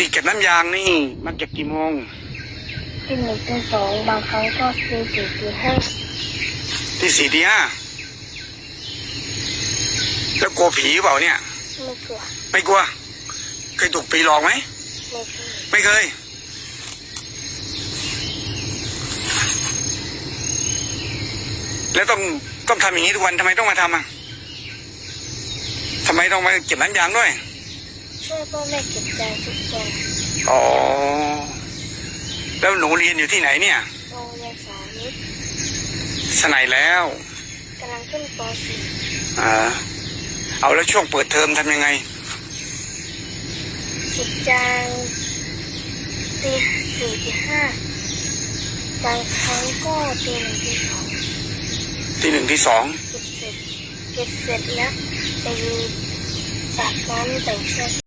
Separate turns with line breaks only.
ติเก็บน้ำยางนี่ มักเก็บกี่โมง
ตีหนึ่งตีสองบางครั้งก็ตีสี่ตีห้า
ที่สี่ที่ห้าแล้วกลัวผีเปล่าเนี่ย
ไม่กลัว
ไม่กลัว เคยถูกผีหลอกไหม
ไม่กลัว
ไม่เคย แล้วต้องต้องทำอย่างนี้ทุกวันทำไมต้องมาทำอะทำไมต้องมาเก็บน้ำยางด้วย
ช่วยพ่อแม่เก็บจานทุกวัน
อ๋อ แล้วหนูเรียนอยู่ที่ไหนเนี่ย
โรงเรียนสาธิต
สนายแล้ว
กำลังขึ้นป .4
อ่าเอาแล้วช่วงเปิดเทอมทำยังไง
เก็บจานตีสี่ตีห้าบางครั้งก็ตีหนึ่งตีสอง
ที่หนึ่งที่สอง
เก็บเสร็จเก็บเสร็จแล้วไปตักน้ำแต่งเสื้อ